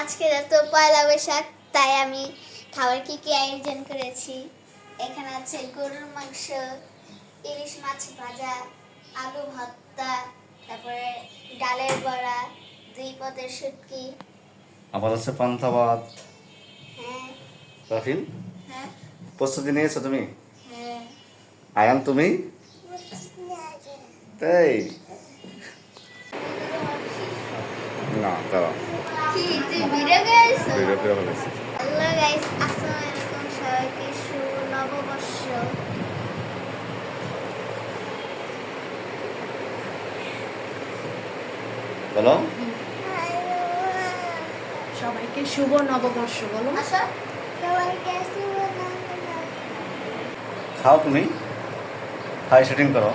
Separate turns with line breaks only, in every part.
আজকে তো পয়লা বৈশাখ তাই আমি খাবার কি কি আয়োজন করেছি? এখানে আছে গরুর মাংস ইলিশ মাছ ভাজা আলু ভর্তা তারপরে ডালের বড়া দুই পদের শুটকি।
আবার হচ্ছে পান্তা ভাত।
হ্যাঁ।
রাফিল
হ্যাঁ।
প্রস্তুতি নিয়েছো তুমি?
হ্যাঁ।
আয়ান তুমি? তাই? না দাঁড়া
কি তুই ভিডিও করেছ
ভিডিও করে
গাইস আসসালামু আলাইকুম সবাইকে শুভ নববর্ষ
বলো।
সবাইকে শুভ নববর্ষ বলো।
সবাইকে শুভ নববর্ষ।
খাও তুমি। খাই শুটিং করো।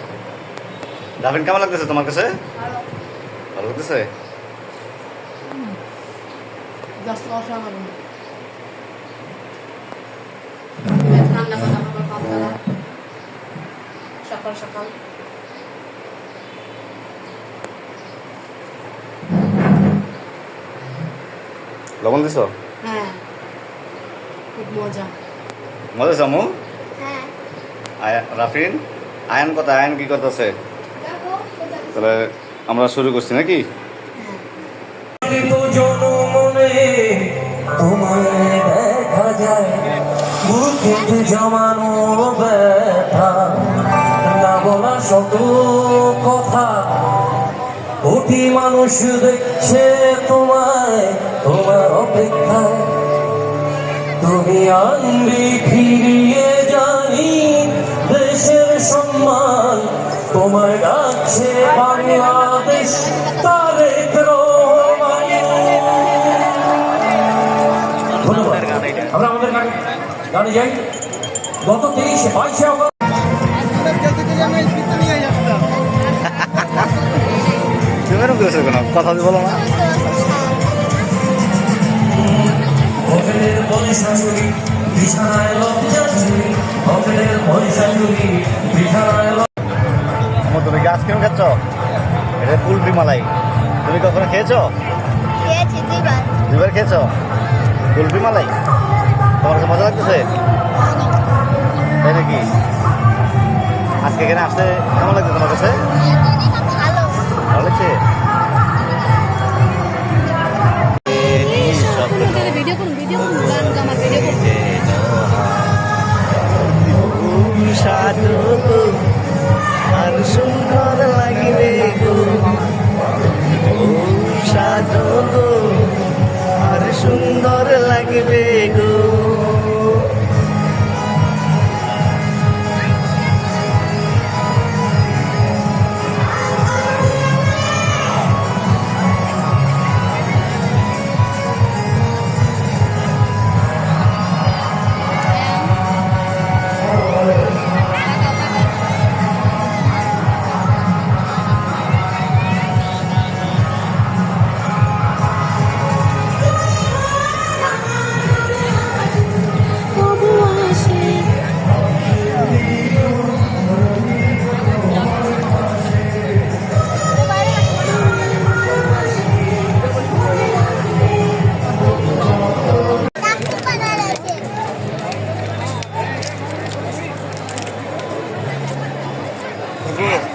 কেমন লাগতেছে তোমার কাছে? ভালো লাগতেছে?
জাস্ট অসাধারণ। রান্না বান্না আমার বাচ্চারা সকাল সকাল।
লবণ দিছো?
হ্যাঁ। খুব মজা।
মজা জামু
হ্যাঁ।
আয়া রাফিন? আয়ান কথা আয়ান কি করতেছে? তাহলে আমরা শুরু করছি নাকি?
শত কথা। কোটি মানুষ দেখছে তোমায় তোমার অপেক্ষায়। তুমি আনবি ফিরিয়ে জানি দেশের সম্মান। তোমায় ডাকছে বাংলাদেশ তারেক রহমান আমরা আমাদের গান গানে যাই। গত তেইশে বাইশে
তুমি এরকম করেছ কেন কথা বলো না তুমি কি আইসক্রিম খাচ্ছ এটা কুলফি মালাই তুমি কখনো খেয়েছো? দুবার খেয়েছো? কুলফি মালাই তোমার মজা লাগতেছে? এখানে আসতে কেমন লাগছে তোমার কাছে?
ভালো।
লাগছে?
তুমি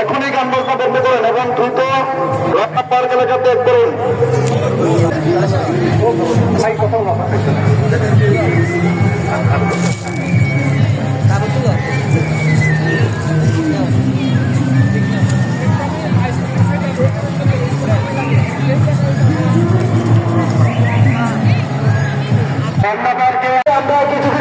এখনই গান বাজনা বন্ধ করেন এবং দ্রুত রত্না পার্ক এলাকা ত্যাগ করুন। আমরা কিছু